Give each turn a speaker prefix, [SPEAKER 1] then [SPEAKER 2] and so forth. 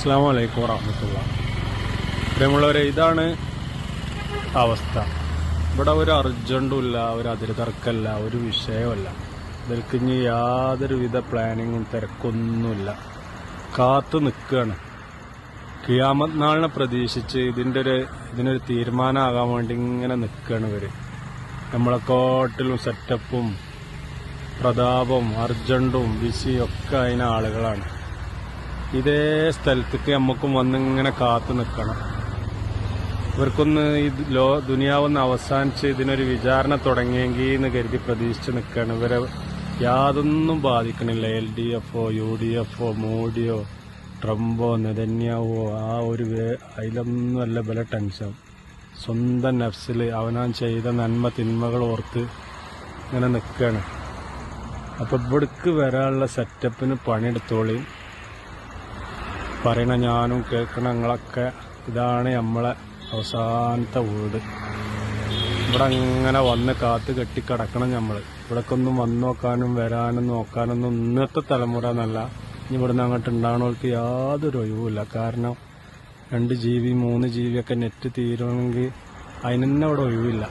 [SPEAKER 1] അസ്സാം വലൈക്കും വറഹമത്തുള്ള. പ്രിയമുള്ളവരെ ഇതാണ് അവസ്ഥ. ഇവിടെ ഒരു അർജന്റും ഇല്ല ഒരു അതിര് തർക്കമല്ല ഒരു വിഷയമല്ല. ഇതിൽക്ക് ഇനി യാതൊരുവിധ പ്ലാനിങ്ങും തിരക്കൊന്നുമില്ല. കാത്തു നിൽക്കുകയാണ്. കിയാമത് നാളിനെ പ്രതീക്ഷിച്ച് ഇതിന്റെ ഒരു ഇതിനൊരു തീരുമാനമാകാൻ വേണ്ടി ഇങ്ങനെ നിൽക്കുകയാണ് ഇവർ നമ്മളെ കോട്ടിലും സെറ്റപ്പും പ്രതാപം അർജന്റും ബിസിയും ഒക്കെ അതിന് ആളുകളാണ്. ഇതേ സ്ഥലത്തേക്ക് നമുക്കും വന്നിങ്ങനെ കാത്തു നിൽക്കണം ഇവർക്കൊന്ന് ഈ ലോ ദുനിയാവൊന്ന് അവസാനിച്ച് ഇതിനൊരു വിചാരണ തുടങ്ങിയെങ്കിൽ എന്ന് കരുതി പ്രതീക്ഷിച്ച് നിൽക്കുകയാണ് ഇവരെ യാതൊന്നും ബാധിക്കണില്ല. എൽ ഡി എഫോ യു ഡി എഫോ മോഡിയോ ട്രംപോ നെതന്യാവോ ആ ഒരു അതിലൊന്നുമല്ല ബല ടെൻഷൻ. സ്വന്തം നഫ്സിൽ അവനാൻ ചെയ്ത നന്മ തിന്മകൾ ഓർത്ത് ഇങ്ങനെ നിൽക്കുകയാണ് അപ്പോൾ ഇവിടേക്ക് വരാനുള്ള സെറ്റപ്പിന് പണിയെടുത്തോളി. പറയണ ഞാനും കേൾക്കണ ഞങ്ങളൊക്കെ ഇതാണ് നമ്മളെ അവസാനത്തെ വീട്. ഇവിടെ അങ്ങനെ വന്ന് കാത്ത് കെട്ടി കിടക്കണം നമ്മൾ ഇവിടേക്കൊന്നും വന്നു നോക്കാനും വരാനും നോക്കാനൊന്നും ഇന്നത്തെ തലമുറ എന്നല്ല. ഇനി ഇവിടുന്ന് അങ്ങോട്ട് ഉണ്ടാകണവർക്ക് യാതൊരു ഒഴിവുമില്ല. കാരണം രണ്ട് ജി ബി മൂന്ന് ജി ബി ഒക്കെ നെറ്റ് തീരുമെങ്കിൽ അതിനെന്നെ ഇവിടെ ഒഴിവില്ല.